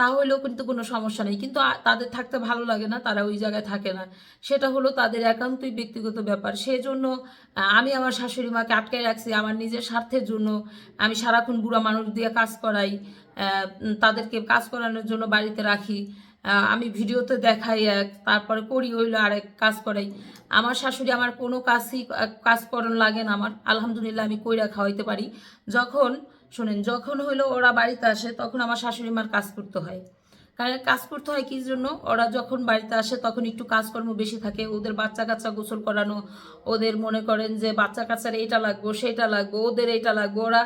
তাহলেও কিন্তু কোনো সমস্যা নেই। কিন্তু তাদের থাকতে ভালো লাগে না, তারা ওই জায়গায় থাকে না। সেটা হলো তাদের একান্তই ব্যক্তিগত ব্যাপার। সেই জন্য আমি আমার শাশুড়ি মাকে আটকায় রাখছি আমার নিজের স্বার্থের জন্য। আমি সারাক্ষণ বুড়া মানুষ দিয়ে কাজ করাই তাদেরকে কাজ করানোর জন্য বাড়িতে রাখি। আমি ভিডিওতে দেখাই এক, তারপরে করি হইল আরেক কাজ করাই। আমার শাশুড়ি আমার কোনো কাজই কাজ করানো লাগে না। আমার আলহামদুলিল্লাহ আমি কইরা খাওয়াইতে পারি। যখন শোনেন, যখন হইল ওরা বাড়িতে আসে, তখন আমার শাশুড়ি মার কাজ করতে হয়। কারণ কাজ করতে হয় কি জন্য? ওরা যখন বাড়িতে আসে, তখন একটু কাজকর্ম বেশি থাকে। ওদের বাচ্চা কাচ্চা গোসল করানো, ওদের মনে করেন যে বাচ্চা কাচ্চার এটা লাগবো সেটা লাগবো, ওদের এটা লাগবো। ওরা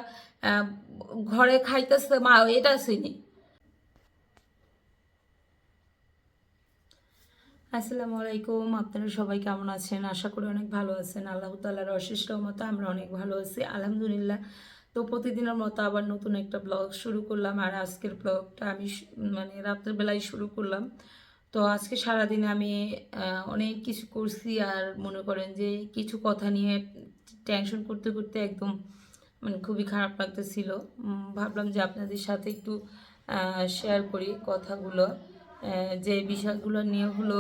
ঘরে খাইতেছে, মা, এটা চিনি। আসসালামু আলাইকুম, আপনারা সবাই কেমন আছেন? আশা করি অনেক ভালো আছেন। আল্লাহ তাল্লাহর অশেষ রহমতে আমরা অনেক ভালো আছি। আলহামদুলিল্লাহ তো প্রতিদিনের মতো আবার নতুন একটা ব্লগ শুরু করলাম আর আজকের ব্লগটা আমি মানে রাত্রের বেলায় শুরু করলাম। তো আজকে সারাদিন আমি অনেক কিছু করছি আর মনে করেন যে কিছু কথা নিয়ে টেনশন করতে করতে একদম মানে খুবই খারাপ লাগতেছিল। ভাবলাম যে আপনাদের সাথে একটু শেয়ার করি কথাগুলো। যে বিষয়গুলো নিয়ে হলো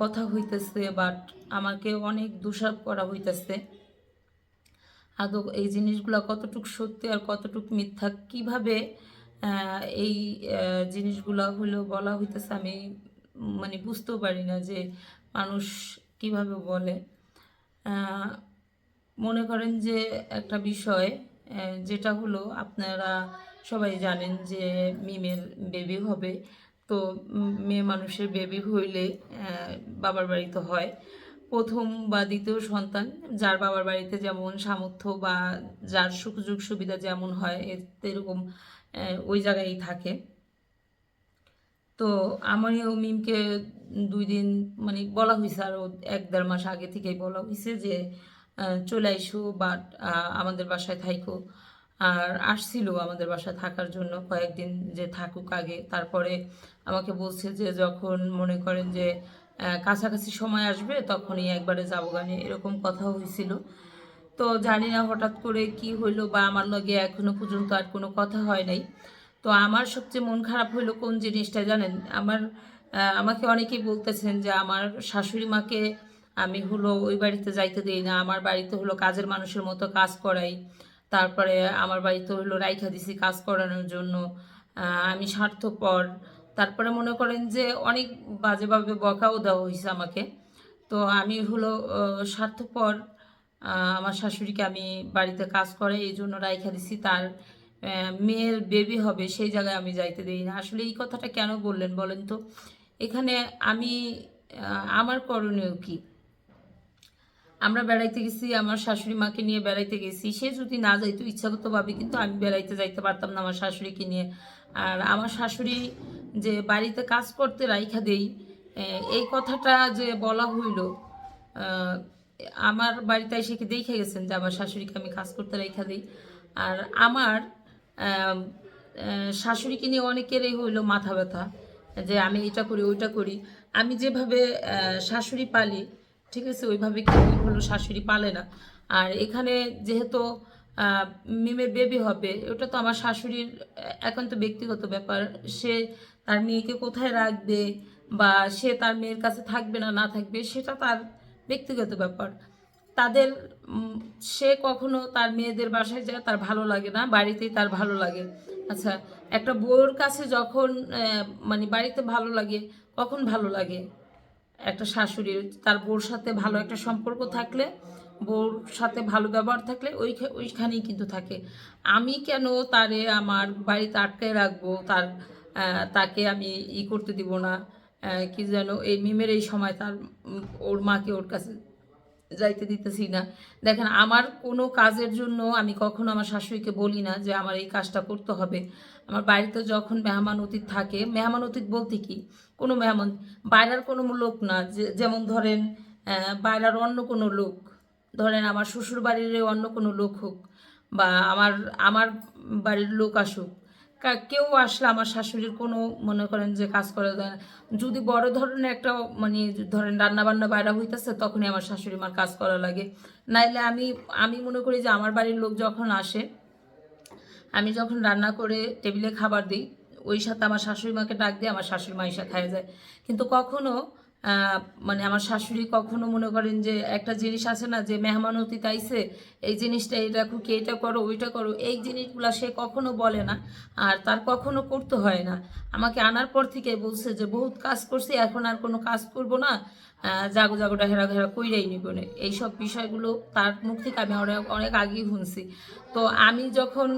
কথা হইতেছে বাট আমাকে অনেক দোষারোপ করা হইতেছে। আদৌ এই জিনিসগুলো কতটুক সত্যি আর কতটুক মিথ্যা? কীভাবে এই জিনিসগুলো হলো বলা হইতেছে আমি মানে বুঝতেও পারি না যে মানুষ কীভাবে বলে। মনে করেন যে একটা বিষয় যেটা হলো আপনারা সবাই জানেন যে মিমের বেবি হবে। তো মেয়ে মানুষের বেবি হইলে বাবার বাড়িতে হয়। প্রথম বা দ্বিতীয় সন্তান, যার বাবার বাড়িতে যেমন সামর্থ্য বা যার সুযোগ সুবিধা যেমন হয় এরকম ওই জায়গায় থাকে। তো আমারও মিমকে দুই দিন মানে বলা হয়েছে আরও এক দেড় মাস আগে থেকেই বলা হয়েছে যে চলে আইসো বাট আমাদের বাসায় থাইকো। আর আসছিল আমাদের বাসায় থাকার জন্য কয়েকদিন যে থাকুক আগে। তারপরে আমাকে বলছে যে যখন মনে করেন যে কাছাকাছি সময় আসবে, তখনই একবারে যাব গানে। এরকম কথা হয়েছিল। তো জানি না হঠাৎ করে কি হইল বা আমার লগে এখনও পর্যন্ত আর কোনো কথা হয় নাই। তো আমার সবচেয়ে মন খারাপ হইল কোন জিনিসটা জানেন? আমার আমাকে অনেকেই বলতেছেন যে আমার শাশুড়ি মাকে আমি হলো ওই বাড়িতে যাইতে দিই না। আমার বাড়িতে হলো কাজের মানুষের মতো কাজ করাই। তারপরে আমার বাড়িতে হলো রাইখা দিছি কাজ করানোর জন্য। আমি স্বার্থপর। তারপরে মনে করেন যে অনেক বাজেভাবে বকাও দেওয়া হয়েছে আমাকে। তো আমি হলো স্বার্থপর আমার শাশুড়িকে আমি বাড়িতে কাজ করে, এই জন্য রাইখা দিছি। তার মেয়ের বেবি হবে, সেই জায়গায় আমি যাইতে দিই না। আসলে এই কথাটা কেন বললেন বলেন তো? এখানে আমি আমার করণীয় কি? আমরা বেড়াইতে গেছি, আমার শাশুড়ি মাকে নিয়ে বেড়াইতে গেছি। সে যদি না যাইতো ইচ্ছাগতভাবে কিন্তু আমি বেড়াইতে যাইতে পারতাম না আমার শাশুড়িকে নিয়ে। আর আমার শাশুড়ি যে বাড়িতে কাজ করতে রাইখা দেই এই কথাটা যে বলা হইল আমার বাড়িতে এসে কি দেখে গেছেন যে আমার শাশুড়িকে আমি কাজ করতে রাইখা দিই? আর আমার শাশুড়িকে নিয়ে অনেকেরই হইল মাথা ব্যথা, যে আমি এটা করি, ওইটা করি। আমি যেভাবে শাশুড়ি পালি, ঠিক আছে, ওইভাবে কেউ হলো শাশুড়ি পালে না। আর এখানে যেহেতু মিমের বেবি হবে, ওটা তো আমার শাশুড়ির একান্ত ব্যক্তিগত ব্যাপার। সে তার মেয়েকে কোথায় রাখবে বা সে তার মেয়ের কাছে থাকবে না না থাকবে, সেটা তার ব্যক্তিগত ব্যাপার। তাদের সে কখনো তার মেয়েদের বাসায় যায় তার ভালো লাগে না, বাড়িতেই তার ভালো লাগে। আচ্ছা একটা বউর কাছে যখন মানে বাড়িতে ভালো লাগে, কখন ভালো লাগে? একটা শাশুড়ির, তার বউর সাথে ভালো একটা সম্পর্ক থাকলে, বউর সাথে ভালো ব্যবহার থাকলে ওই ওইখানেই কিন্তু থাকে। আমি কেন তারে আমার বাড়িতে আটকায় রাখব? তার তাকে আমি ই করতে দিব না। কি যেন এই মিমের এই সময় তার ওর মাকে ওর কাছে যাইতে দিতেছি না। দেখেন, আমার কোনো কাজের জন্য আমি কখনো আমার শাশুড়িকে বলি না যে আমার এই কাজটা করতে হবে। আমার বাড়িতে যখন মেহমান অতীত থাকে, মেহমান অতীত বলতে কি? কোনো মেহমান, বাইরের কোনো লোক না। যেমন ধরেন বাইরের অন্য কোনো লোক, ধরেন আমার শ্বশুর বাড়ির অন্য কোনো লোক হোক বা আমার আমার বাড়ির লোক আসুক কেউ আসলে আমার শাশুড়ির কোনো মনে করেন যে কাজ করে দেয় যদি বড় ধরনের একটা মানে ধরেন রান্না বান্না বাইরে হইতেছে, তখনই আমার শাশুড়ি মার কাজ করা লাগে। নাইলে আমি আমি মনে করি যে আমার বাড়ির লোক যখন আসে, আমি যখন রান্না করে টেবিলে খাবার দিই, ওই সাথে আমার শাশুড়ি মাকে ডাক দিয়ে আমার শাশুড়ি মা এসে খাই যায়। কিন্তু কখনো মানে আমার শাশুড়ি কখনো মনে করেন যে একটা জিনিস আছে না যে মেহমান অতীত আইসে এই জিনিসটা রাখো কি এটা করো, ওইটা করো, এই জিনিসগুলো সে কখনো বলে না আর তার কখনো করতে হয় না। আমাকে আনার পর থেকে বলছে যে, বহুত কাজ করছি, এখন আর কোনো কাজ করব না। জাগো জাগোটা হেরা ঘেরা কইরাই নিব না। এইসব বিষয়গুলো তার মুখ থেকে আমি অনেক অনেক আগেই শুনছি। তো আমি যখন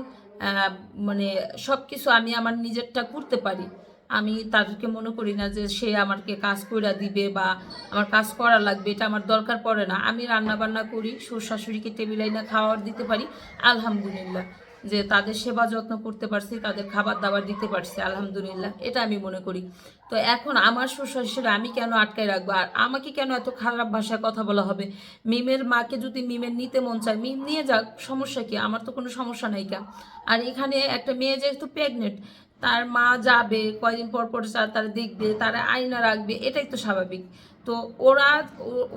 মানে সব কিছু আমি আমার নিজেরটা করতে পারি আমি তাদেরকে মনে করি না যে সে আমাকে কাজ কইরা দিবে বা আমার কাজ করা লাগবে, এটা আমার দরকার পড়ে না। আমি রান্না বান্না করি শ্বশুর শাশুড়িকে টেবিল আইনা খাওয়ার দিতে পারি, আলহামদুলিল্লাহ। যে তাদের সেবা যত্ন করতে পারছি, তাদের খাবার দাবার দিতে পারছি, আলহামদুলিল্লাহ। এটা আমি মনে করি। তো এখন আমার শ্বশুর হিসেবে আমি কেন আটকায় রাখব? আর আমাকে কেন এত খারাপ ভাষায় কথা বলা হবে? মিমের মাকে যদি মিমের নিতে মন চায়, মিম নিয়ে যাক, সমস্যা কি? আমার তো কোনো সমস্যা নাই কা। আর এখানে একটা মেয়ে যেহেতু প্রেগনেন্ট তার মা যাবে, কয়দিন পর পর তারা দেখবে, তারা আয়না রাখবে, এটাই তো স্বাভাবিক। তো ওরা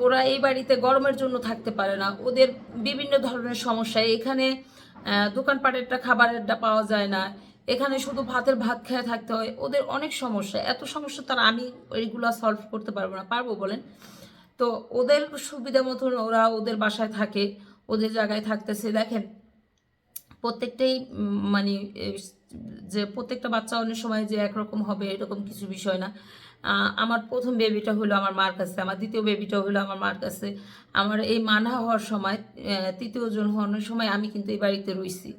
ওরা এই বাড়িতে গরমের জন্য থাকতে পারে না। ওদের বিভিন্ন ধরনের সমস্যা। এখানে দোকানপাটেরটা খাবারেরটা পাওয়া যায় না। এখানে শুধু ভাতের ভাত খেয়ে থাকতে হয়। ওদের অনেক সমস্যা। এত সমস্যা তার আমি এইগুলো সলভ করতে পারব না। পারব বলেন? তো ওদের সুবিধা মতন ওরা ওদের বাসায় থাকে, ওদের জায়গায় থাকতেছে। দেখেন প্রত্যেকটাই মানে যে প্রত্যেকটা বাচ্চা অনেক সময় যে একরকম হবে এরকম কিছু বিষয় না। আমার প্রথম বেবিটা হলো আমার মার কাছে, আমার দ্বিতীয় বেবিটা হলো আমার মার কাছে। আমার এই মানা হওয়ার সময় তৃতীয় জন হওয়ার সময় আমি কিন্তু এই বাড়িতে রইছি।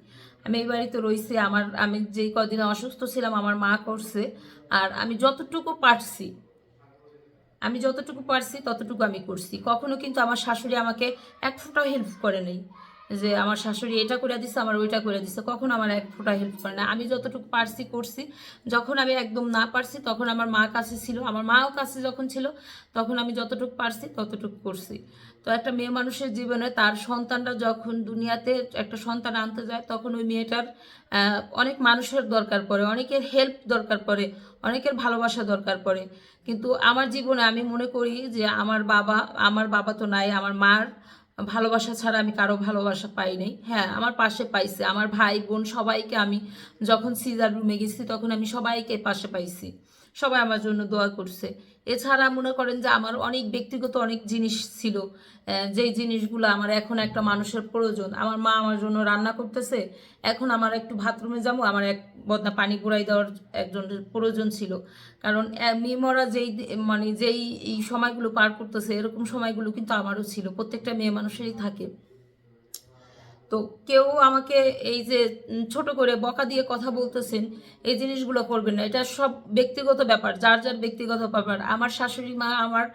আমি এই বাড়িতে রইছি, আমার, আমি যেই কদিন অসুস্থ ছিলাম, আমার মা করছে। আর আমি যতটুকু পারছি, আমি যতটুকু পারছি ততটুকু আমি করছি। কখনো কিন্তু আমার শাশুড়ি আমাকে এক ফোঁটাও হেল্প করে নেই। যে আমার শাশুড়ি এটা করে দিছে, আমার ওইটা করে দিছে, কখন আমার এক ফোঁটা হেল্প করে না। আমি যতটুকু পারছি করছি। যখন আমি একদম না পারছি, তখন আমার মা কাছে ছিল। আমার মাও কাছে যখন ছিল, তখন আমি যতটুকু পারছি ততটুকু করছি। তো একটা মেয়ে মানুষের জীবনে তার সন্তানরা যখন দুনিয়াতে একটা সন্তান আনতে যায়, তখন ওই মেয়েটার অনেক মানুষের দরকার পড়ে, অনেকের হেল্প দরকার পড়ে, অনেকের ভালোবাসা দরকার পড়ে। কিন্তু আমার জীবনে আমি মনে করি যে আমার বাবা আমার বাবা তো নাই, আমার মার ভালোবাসা ছাড়া আমি কারও ভালোবাসা পাই নাই। হ্যাঁ আমার পাশে পাইছে। আমার ভাই বোন সবাইকে আমি যখন সিজার রুমে গেছি, তখন আমি সবাইকে পাশে পাইছি। সবাই আমার জন্য দোয়া করছে। এছাড়া মনে করেন যে আমার অনেক ব্যক্তিগত অনেক জিনিস ছিল যেই জিনিসগুলো আমার এখন একটা মানুষের প্রয়োজন। আমার মা আমার জন্য রান্না করতেছে, এখন আমার একটু বাথরুমে যাব, আমার এক বদনা পানি পুরাই দেওয়ার একজনের প্রয়োজন ছিল। কারণ মেয়েমরা যেই মানে যেই এই সময়গুলো পার করতেছে, এরকম সময়গুলো কিন্তু আমারও ছিল। প্রত্যেকটা মেয়ে মানুষেরই থাকে। তো কেউ আমাকে এই যে ছোট করে বকা দিয়ে কথা বলতেছেন, এই জিনিসগুলো করবেন না। এটা সব ব্যক্তিগত ব্যাপার, যার যার ব্যক্তিগত ব্যাপার। আমার শাশুড়ি মা আমার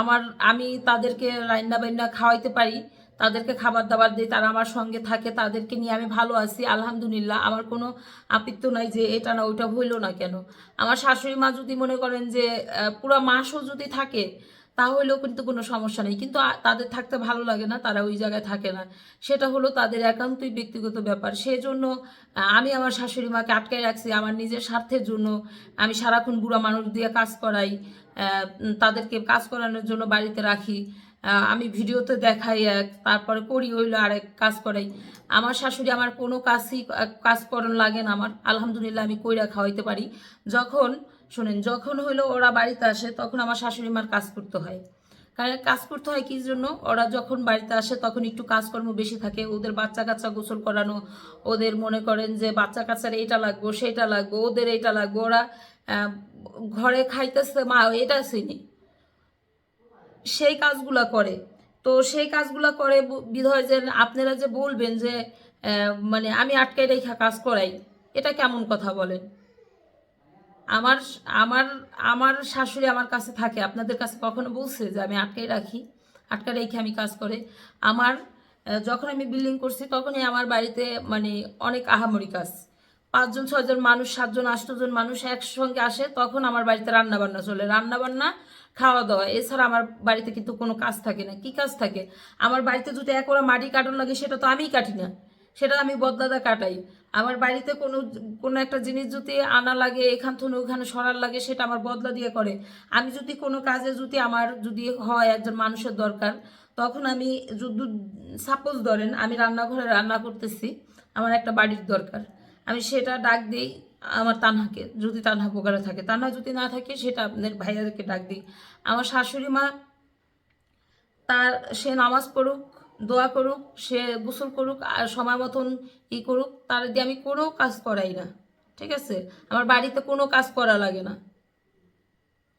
আমার, আমি তাদেরকে রান্না বান্না খাওয়াইতে পারি, তাদেরকে খাবার দাবার দিই, তারা আমার সঙ্গে থাকে, তাদেরকে নিয়ে আমি ভালো আছি, আলহামদুলিল্লাহ। আমার কোনো আপিত্য নাই যে এটা না, ওইটা হইল না কেন? আমার শাশুড়ি মা যদি মনে করেন যে পুরো মাসও যদি থাকে তাহলেও কিন্তু কোনো সমস্যা নেই। কিন্তু তাদের থাকতে ভালো লাগে না তারা ওই জায়গায় থাকে না। সেটা হলো তাদের একান্তই ব্যক্তিগত ব্যাপার। সেজন্য আহ, আমি আমার শাশুড়ি মাকে আটকায় রাখছি আমার নিজের স্বার্থের জন্য। আমি সারাক্ষণ বুড়া মানুষ দিয়ে কাজ করাই তাদেরকে কাজ করানোর জন্য বাড়িতে রাখি। আমি ভিডিওতে দেখাই এক তারপরে করি হইল আরেক কাজ করাই। আমার শাশুড়ি আমার কোনো কাজই কাজ করানো লাগে না। আমার আলহামদুলিল্লাহ আমি কইরা খাওয়াইতে পারি। যখন শোনেন, যখন হইল ওরা বাড়িতে আসে, তখন আমার শাশুড়ি মার কাজ করতে হয়। কারণ কাজ করতে হয় কি জন্য? ওরা যখন বাড়িতে আসে, তখন একটু কাজকর্ম বেশি থাকে। ওদের বাচ্চা কাচ্চা গোসল করানো, ওদের মনে করেন যে বাচ্চা কাচ্চার এইটা লাগবো, সেটা লাগবো, ওদের এইটা লাগবো। ওরা ঘরে খাইতেছে, মা, এটা চিনি। সেই কাজগুলা করে। তো সেই কাজগুলা করে বিধয় যে আপনারা যে বলবেন যে মানে আমি আটকে রেখা কাজ করাই, এটা কেমন কথা বলেন? আমার আমার আমার শাশুড়ি আমার কাছে থাকে। আপনাদের কাছে কখনো বলছে যে আমি আটকে রাখি? আটকে রেখে আমি কাজ করে। আমার যখন আমি বিল্ডিং করছি তখনই আমার বাড়িতে মানে অনেক আহামরি কাজ। পাঁচজন, ছয়জন মানুষ, সাতজন আটজন মানুষ একসঙ্গে আসে, তখন আমার বাড়িতে রান্না বান্না চলে। রান্না বান্না খাওয়া দাওয়া এছাড়া আমার বাড়িতে কিন্তু কোনো কাজ থাকে না। কি কাজ থাকে? আমার বাড়িতে যদি এক ওরা মাটি কাটানো লাগে, সেটা তো আমিই কাটি না। সেটা আমি বদলাদা কাটাই। আমার বাড়িতে কোনো কোনো একটা জিনিস যদি আনা লাগে, এখান থেকে ওখানে সরার লাগে, সেটা আমার বদলা দিয়ে করে। আমি যদি কোনো কাজে যদি আমার যদি হয় একজন মানুষের দরকার, তখন আমি যদি সাপোজ ধরেন আমি রান্নাঘরে রান্না করতেছি, আমার একটা বাড়ির দরকার। আমি সেটা ডাক দিই আমার তানহাকে, যদি তানহা বোকারে থাকে। তানহা যদি না থাকে, সেটা আপনার ভাইয়াদেরকে ডাক দিই। আমার শাশুড়ি মা, তার সে নামাজ পড়ুক দোয়া করুক, সে গোসল করুক, আর সময় মতন ই করুক, তার দিয়ে আমি কোনো কাজ করাই না, ঠিক আছে? আমার বাড়িতে কোনো কাজ করা লাগে না।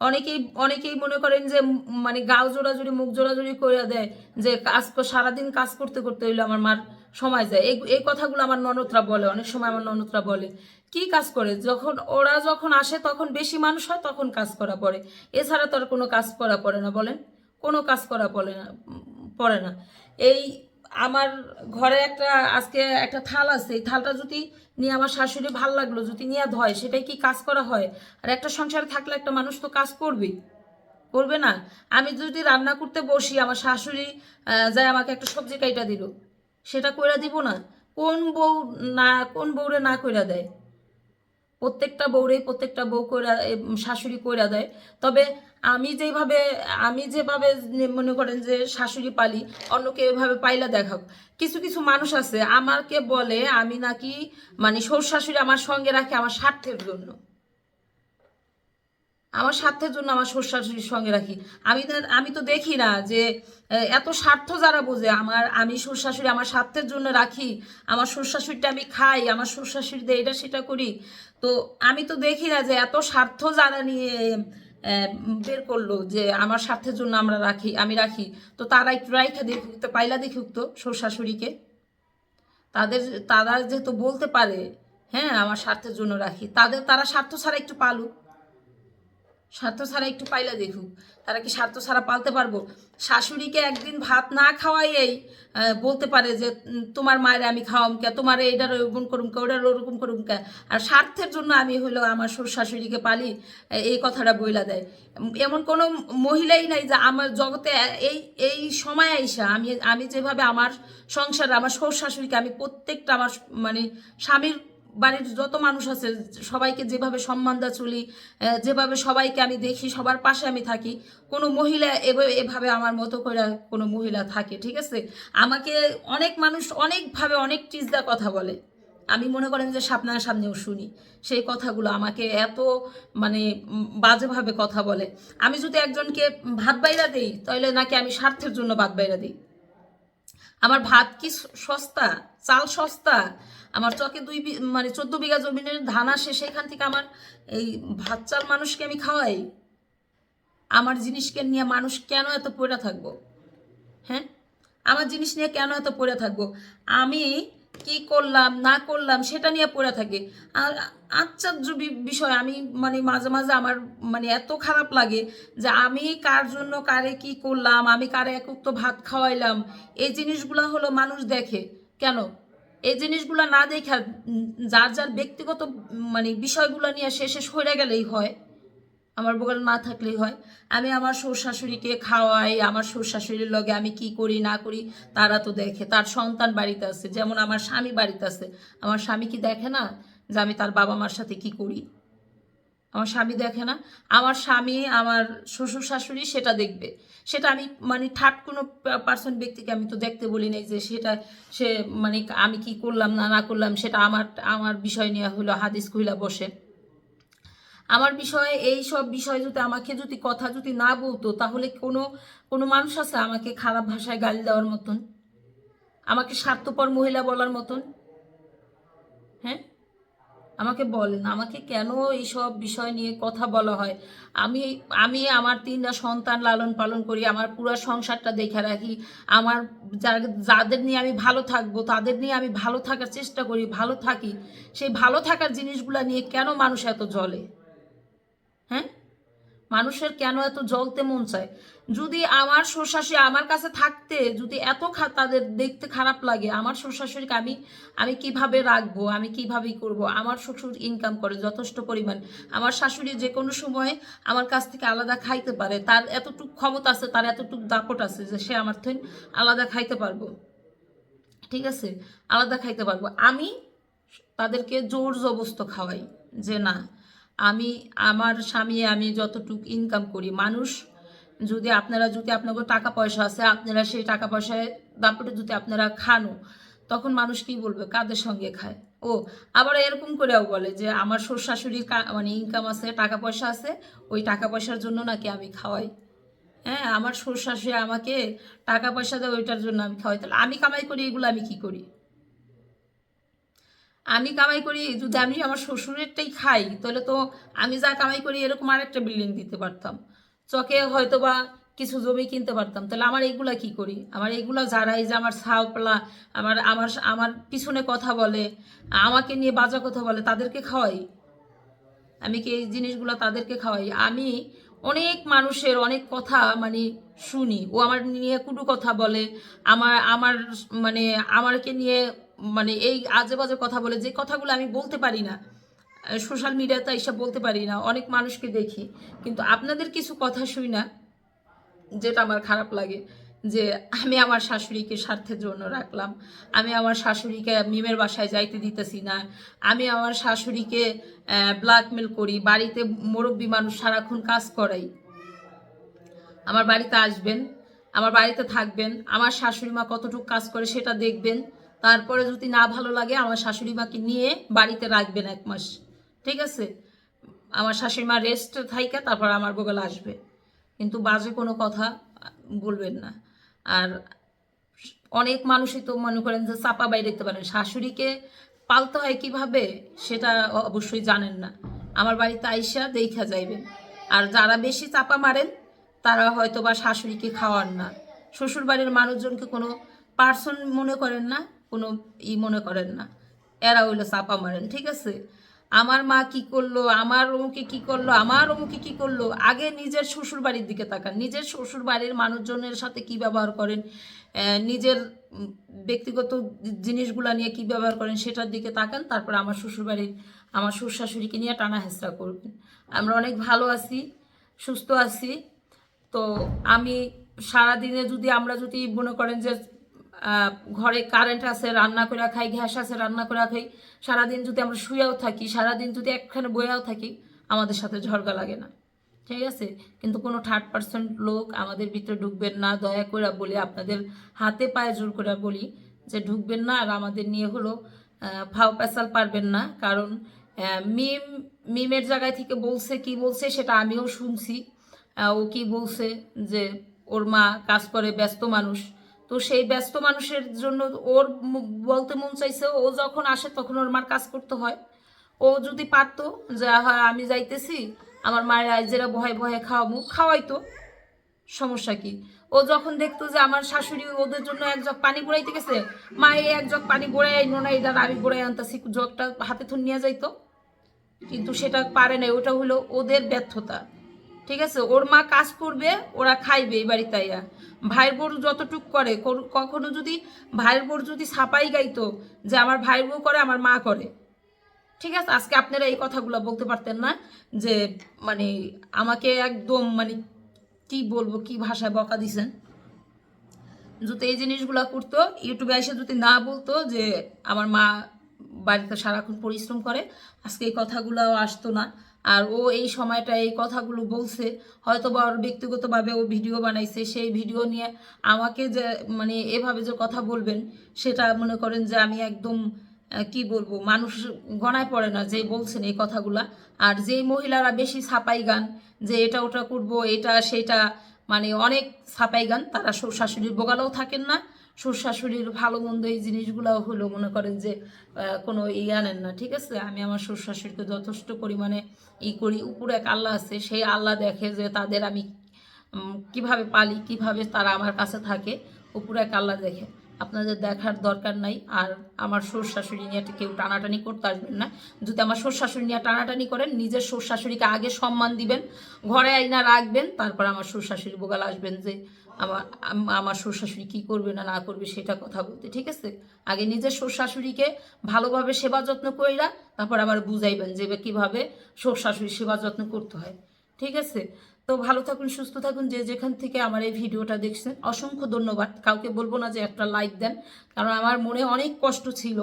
অনেকেই অনেকেই মনে করেন যে মানে গাও জোড়াজুড়ি, মুখ জোড়াজুড়ি করে দেয় যে, কাজ সারাদিন কাজ করতে করতে হইলে আমার মার সময় যায়। এই এই কথাগুলো আমার ননদরা বলে, অনেক সময় আমার ননদরা বলে। কি কাজ করে? যখন, ওরা যখন আসে, তখন বেশি মানুষ হয়, তখন কাজ করা পড়ে। এছাড়া তো আর কোনো কাজ করা পড়ে না, বলেন? কোনো কাজ করা পড়ে না পড়ে না। এই আমার ঘরে একটা, আজকে একটা থাল আছে। এই থালটা যদি নিয়ে আমার শাশুড়ি ভালো লাগল, যদি নিয়ে ধয়, সেটাই কি কাজ করা হয়? আর একটা সংসারে থাকলে একটা মানুষ তো কাজ করবেই করবে না। আমি যদি রান্না করতে বসি, আমার শাশুড়ি যায় আমাকে একটা সবজি কাইটা দিল। সেটা কইরা দিব না। কোন বউ না, কোন বউরে না কইরা দেয়? প্রত্যেকটা বউরেই প্রত্যেকটা বউ কইরা শাশুড়ি কইরা দেয়। তবে আমি যেভাবে আমি যেভাবে মনে করেন যে শাশুড়ি পালি, অন্যকে এভাবে পাইলা দেখাও। কিছু কিছু মানুষ আছে আমাকে বলে আমি নাকি মানে শ্বশুর শাশুড়ি আমার সঙ্গে রাখে আমার স্বার্থের জন্য। আমার স্বার্থের জন্য আমার শ্বশুর শাশুড়ির সঙ্গে রাখি। আমি আমি তো দেখি না যে এত স্বার্থ যারা বোঝে, আমার আমি শ্বশুর শাশুড়ি আমার স্বার্থের জন্য রাখি, আমার শ্বশুর শাশুড়িটা আমি খাই, আমার শ্বশুর দিয়ে, এটা সেটা করি। তো আমি তো দেখি না যে এত স্বার্থ যারা নিয়ে বের করল যে আমার স্বার্থের জন্য আমরা রাখি, আমি রাখি। তো তারা একটু রাইখা দেখুক তো পাইলা দেখুক তো শ্বশুর শাশুড়িকে তাদের তারা যেহেতু বলতে পারে হ্যাঁ আমার স্বার্থের জন্য রাখি, তাদের তারা স্বার্থ ছাড়া একটু পালুক। স্বার্থ ছাড়া একটু পাইলে দেখুক। তারা কি স্বার্থ ছাড়া পালতে পারব? শাশুড়িকে একদিন ভাত না খাওয়াইয়েই বলতে পারে যে তোমার মায়ের আমি খাওয়াম কে, তোমার এইটার ওরকম করুম কে ওটার ওরকম করুম কে। আর স্বার্থের জন্য আমি হইল আমার শ্বশুর শাশুড়িকে পালি এই কথাটা বইলা দেয়। এমন কোনো মহিলাই নাই যে, আমার জগতে এই এই সময় আইসা আমি আমি যেভাবে আমার সংসার, আমার শ্বশুর শাশুড়িকে আমি প্রত্যেকটা আমার মানে স্বামীর বাড়ির যত মানুষ আছে, সবাইকে যেভাবে সম্মান দা চলি যেভাবে সবাইকে আমি দেখি, সবার পাশে আমি থাকি, কোনো মহিলা এভাবে এভাবে আমার মতো করে কোনো মহিলা থাকে, ঠিক আছে? আমাকে অনেক মানুষ অনেকভাবে অনেক টিজদা কথা বলে। আমি মনে করেন যে সামনার সামনেও শুনি, সেই কথাগুলো আমাকে এত মানে বাজেভাবে কথা বলে। আমি যদি একজনকে ভাত বাইরা দিই তাহলে নাকি আমি স্বার্থের জন্য ভাত বাইরা দিই। আমার ভাত কি সস্তা? চাল সস্তা? আমার চকে দুই মানে চোদ্দ বিঘা জমিনের ধান আসে সেখান থেকে আমার এই ভাত চাল মানুষকে আমি খাওয়াই। আমার জিনিসকে নিয়ে মানুষ কেন এত পড়ে থাকব? হ্যাঁ? আমার জিনিস নিয়ে কেন এত পড়ে থাকব? আমি কি করলাম, না করলাম, সেটা নিয়ে পড়ে থাকে। আর আশ্চর্য বিষয়, আমি মানে মাঝে মাঝে আমার মানে এত খারাপ লাগে যে আমি কার জন্য কারে কি করলাম, আমি কারে একক ভাত খাওয়াইলাম, এই জিনিসগুলো হলো মানুষ দেখে। কেন? এই জিনিসগুলো না দেখা যার যার ব্যক্তিগত মানে বিষয়গুলো নিয়ে শেষে সরে গেলেই হয়। আমার বগল না থাকলেই হয়। আমি আমার শ্বশুর শাশুড়িকে খাওয়াই, আমার শ্বশুর শাশুড়ির লগে আমি কি করি, না করি, তারা তো দেখে। তার সন্তান বাড়িতে আছে, যেমন আমার স্বামী বাড়িতে আছে। আমার স্বামী কি দেখে না যে আমি তার বাবা মার সাথে কি করি? আমার স্বামী দেখে না। আমার স্বামী, আমার শ্বশুর শাশুড়ি সেটা দেখবে। সেটা আমি মানে থার্ড কোনো পার্সন ব্যক্তিকে আমি তো দেখতে বলি নাই যে সেটা, সে মানে আমি কি করলাম, না না করলাম, সেটা আমার আমার বিষয় নিয়ে হলো হাদিস কইলা বসে। আমার বিষয়ে, এই সব বিষয় যদি আমাকে যদি কথা যদি না বলতো, তাহলে কোনো কোনো মানুষ আছে আমাকে খারাপ ভাষায় গালি দেওয়ার মতন? আমাকে স্বার্থপর মহিলা বলার মতন? হ্যাঁ? আমাকে বলেন আমাকে কেন এইসব বিষয় নিয়ে কথা বলা হয়? আমি আমি আমার তিনটা সন্তান লালন পালন করি, আমার পুরো সংসারটা দেখে রাখি। আমার যাদের নিয়ে আমি ভালো থাকব, তাদের নিয়ে আমি ভালো থাকার চেষ্টা করি, ভালো থাকি। সেই ভালো থাকার জিনিসগুলো নিয়ে কেন মানুষ এত জ্বলে? হ্যাঁ? মানুষের কেন এত জ্বলতে মন চায়? যদি আমার শ্বশুরাশি আমার কাছে থাকতে, যদি এত তাদের দেখতে খারাপ লাগে, আমার শ্বশুরশাশুড়িকে আমি আমি কীভাবে রাখব? আমি কীভাবে করব? আমার শ্বশুর ইনকাম করে যথেষ্ট পরিমাণ। আমার শাশুড়ি যে কোনো সময় আমার কাছ থেকে আলাদা খাইতে পারে। তার এতটুক ক্ষমতা আছে, তার এতটুক দাপট আছে যে সে আমার থেকে আলাদা খাইতে পারব। ঠিক আছে? আলাদা খাইতে পারব। আমি তাদেরকে জোর জবস্ত খাওয়াই যে না আমি, আমার স্বামী, আমি যতটুক ইনকাম করি, মানুষ যদি আপনারা, যদি আপনাদের টাকা পয়সা আছে, আপনারা সেই টাকা পয়সায় দাপটে যদি আপনারা খানো তখন মানুষ কি বলবে? কাদের সঙ্গে খায়? ও, আবার এরকম করেও বলে যে, আমার শ্বশুর শাশুড়ির মানে ইনকাম আছে, টাকা পয়সা আছে, ওই টাকা পয়সার জন্য নাকি আমি খাওয়াই? হ্যাঁ আমার শ্বশুর শাশুড়ি আমাকে টাকা পয়সা দেয়, ওইটার জন্য আমি খাওয়াই। তাহলে আমি কামাই করি, এগুলো আমি কি করি? আমি কামাই করি, যদি আমি আমার শ্বশুরেরটাই খাই, তাহলে তো আমি যা কামাই করি এরকম আরেকটা বিল্ডিং দিতে পারতাম। চকে হয়তো বা কিছু জমি কিনতে পারতাম। তাহলে আমার এইগুলা কি করি? আমার এইগুলা যারা এই যে আমার ছাওপলা, আমার আমার আমার পিছনে কথা বলে, আমাকে নিয়ে বাজা কথা বলে, তাদেরকে খাওয়াই। আমি কি এই জিনিসগুলো তাদেরকে খাওয়াই? আমি অনেক মানুষের অনেক কথা মানে শুনি। ও আমার নিয়ে কুটু কথা বলে, আমার আমার মানে আমাকে নিয়ে মানে এই আজে বাজে কথা বলে, যে কথাগুলো আমি বলতে পারি না সোশ্যাল মিডিয়াতে এসব বলতে পারি না, অনেক মানুষকে দেখি। কিন্তু আপনাদের কিছু কথা শুই না, যেটা আমার খারাপ লাগে, যে আমি আমার শাশুড়িকে স্বার্থের জন্য রাখলাম, আমি আমার শাশুড়িকে মিমের বাসায় যাইতে দিতেছি না, আমি আমার শাশুড়িকে ব্ল্যাকমেল করি, বাড়িতে মুরব্বী মানুষ সারাক্ষণ কাজ করাই। আমার বাড়িতে আসবেন, আমার বাড়িতে থাকবেন, আমার শাশুড়ি মা কতটুকু কাজ করে সেটা দেখবেন তারপরে যদি না ভালো লাগে, আমার শাশুড়ি মাকে নিয়ে বাড়িতে রাখবেন এক মাস। ঠিক আছে? আমার শাশুড়ি মা রেস্ট থাইকা, তারপর আমার বগলে আসবে। কিন্তু বাজে কোনো কথা বলবেন না। আর অনেক মানুষই তো মনে করেন যে চাপা বাইরে দেখতে পারেন শাশুড়িকে পালতে হয় কীভাবে, সেটা অবশ্যই জানেন না। আমার বাড়িতে আইসা দেখা যাইবেন আর যারা বেশি চাপা মারেন, তারা হয়তো বা শাশুড়িকে খাওয়ান না। শ্বশুর বাড়ির মানুষজনকে কোনো পার্সন মনে করেন না কোনো ই মনে করেন না। এরা হইল চাপা মারেন, ঠিক আছে? আমার মা কি করল? আমার অমুকে কি করল? আমার অমুকে কি করল? আগে নিজের শ্বশুর বাড়ির দিকে তাকান। নিজের শ্বশুর বাড়ির মানুষজনের সাথে কি ব্যবহার করেন? নিজের ব্যক্তিগত জিনিসগুলা নিয়ে কি ব্যবহার করেন সেটার দিকে তাকান, তারপর আমার শ্বশুর বাড়ির আমার শ্বশুর শাশুড়িকে নিয়ে টানা হেঁচড়া করবেন। আমরা অনেক ভালো আছি, সুস্থ আছি। তো আমি সারাদিনে যদি আমরা যদি মনে করেন যে ঘরে কারেন্ট আছে, রান্না করে খাই, গ্যাস আছে, রান্না করে খাই, সারাদিন যদি আমরা শুয়েও থাকি, সারাদিন যদি একখানে বইয়াও থাকি, আমাদের সাথে ঝরগা লাগে না। ঠিক আছে? কিন্তু কোনো থার্ড পার্সেন্ট লোক আমাদের ভিতরে ঢুকবেন না, দয়া করে বলি, আপনাদের হাতে পায়ে জোর করে বলি যে ঢুকবেন না, আর আমাদের নিয়ে হলো ফাও পেশাল পারবেন না। কারণ মিম, মিমের জায়গায় থেকে বলছে, কি বলছে সেটা আমিও শুনছি। ও কি বলছে যে, ওর মা কাজ করে, ব্যস্ত মানুষ। তো সেই ব্যস্ত মানুষের জন্য ওর বলতে মন চাইছে, ও যখন আসে তখন ওর মার কাজ করতে হয়। ও যদি পারতো, যে হ্যাঁ আমি যাইতেছি, আমার মায়ের আইজেরা ভয়ে ভয়ে খাওয়াবো খাওয়াইতো। সমস্যা কি? ও যখন দেখতো যে, আমার শাশুড়ি ওদের জন্য এক জগ পানি গোড়াইতে গেছে, মা এই এক জগ পানি গোড়াই আইনো না এটা আমি গোড়াই আনতাছি, জগটা হাতে থুন নিয়ে যাইতো। কিন্তু সেটা পারে না ওটা হলো ওদের ব্যর্থতা। ঠিক আছে? ওর মা কাজ করবে, ওরা খাইবে এই বাড়িতে আইয়া। ভাইয়ের বউ যতটুক করে কখনো যদি ভাইয়ের বউ যদি ছাপাই গাইতো যে আমার ভাইয়ের বউ করে, আমার মা করে। ঠিক আছে, আজকে আপনারা এই কথাগুলো বলতে পারতেন না যে মানে আমাকে একদম মানে কি বলব, কি ভাষায় বকা দিছেন? যদি এই জিনিসগুলো করতো ইউটিউবে এসে যদি না বলতো যে আমার মা বাড়িতে সারাক্ষণ পরিশ্রম করে, আজকে এই কথাগুলো আসতো না। আর ও এই সময়টা এই কথাগুলো বলছে হয়তো বা ওর ব্যক্তিগতভাবে ও ভিডিও বানাইছে, সেই ভিডিও নিয়ে আমাকে যে মানে এভাবে যে কথা বলবেন, সেটা মনে করেন যে আমি একদম কি বলব, মানুষ গণায় পড়ে না যে বলছেন এই কথাগুলা। আর যেই মহিলারা বেশি ছাপাই গান, যে এটা ওটা করব, এটা সেটা মানে অনেক ছাপাই গান, তারা শ্বশুর শাশুড়ির বোগালেও থাকেন না শ্বশুর শাশুড়ির ভালো মন্দ এই জিনিসগুলো হলো, মনে করেন যে কোনো ই আনেন না, ঠিক আছে? আমি আমার শ্বশুর শাশুড়িকে যথেষ্ট পরিমাণে ই করি। উপরে এক আল্লাহ আছে, সেই আল্লাহ দেখে যে তাদের আমি কীভাবে পালি, কীভাবে তারা আমার কাছে থাকে, উপরে এক আল্লাহ দেখে। আপনাদের দেখার দরকার নাই, আর আমার শ্বশুর শাশুড়ি নিয়ে কেউ টানাটানি করতে আসবেন না। যদি আমার শ্বশুর শাশুড়ি নিয়ে টানাটানি করেন, নিজের শ্বশুর শাশুড়িকে আগে সম্মান দিবেন, ঘরে আইনা রাখবেন, তারপর আমার শ্বশুর শাশুড়ি বোগাল আসবেন যে আমার আমার শ্বশুর শাশুড়ি কী করবে না না করবে সেটা কথা বলতে, ঠিক আছে? আগে নিজের শ্বশুর শাশুড়িকে ভালোভাবে সেবা যত্ন কইরা তারপর আবার বুঝাইবেন যে কীভাবে শ্বশুর শাশুড়ির সেবা যত্ন করতে হয়, ঠিক আছে? তো ভালো থাকুন, সুস্থ থাকুন, যে যেখান থেকে আমার এই ভিডিওটা দেখছেন, অসংখ্য ধন্যবাদ। কাউকে বলব না যে একটা লাইক দেন, কারণ আমার মনে অনেক কষ্ট ছিল।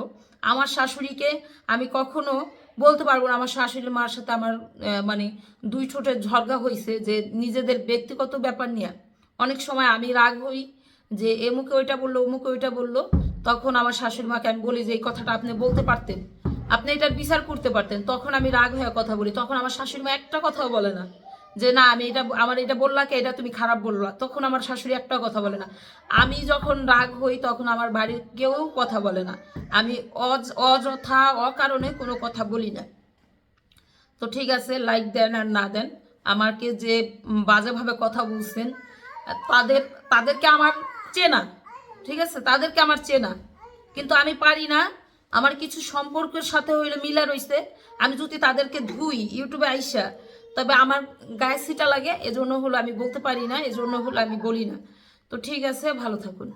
আমার শাশুড়িকে আমি কখনো বলতে পারব না, আমার শাশুড়ি মার সাথে আমার মানে দুই ঠোঁটের ঝরগা হয়েছে যে নিজেদের ব্যক্তিগত ব্যাপার নিয়ে। অনেক সময় আমি রাগ হই যে এমুকে ওইটা বলল অমুকে ওইটা বলল। তখন আমার শাশুড়ি মাকে আমি বলি যে, এই কথাটা আপনি বলতে পারতেন। আপনি এটার বিচার করতে পারতেন। তখন আমি রাগ হয়ে কথা বলি। তখন আমার শাশুড়ি মা একটা কথাও বলে না যে, না, আমি এটা, আমার এটা বললাকে এটা তুমি খারাপ বললা। তখন আমার শাশুড়ি একটা কথা বলে না। আমি যখন রাগ হই, তখন আমার বাড়ির কেউ কথা বলে না। আমি অযথা, অকারণে কোনো কথা বলি না। তো ঠিক আছে লাইক দেন আর না দেন। আমাকে যে বাজেভাবে কথা বলছেন তাদের, তাদেরকে আমার চেনা, ঠিক আছে? তাদেরকে আমার চেনা। কিন্তু আমি পারি না। আমার কিছু সম্পর্কের সাথে হইলে মিলা রয়েছে আমি যদি তাদেরকে ধুই ইউটিউবে আইসা, তবে আমার গায়ে সিটা লাগে, এজন্য হলো আমি বলতে পারি না, এজন্য হলো আমি বলি না। তো ঠিক আছে, ভালো থাকুন।